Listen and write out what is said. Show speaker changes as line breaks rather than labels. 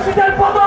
hospital পদ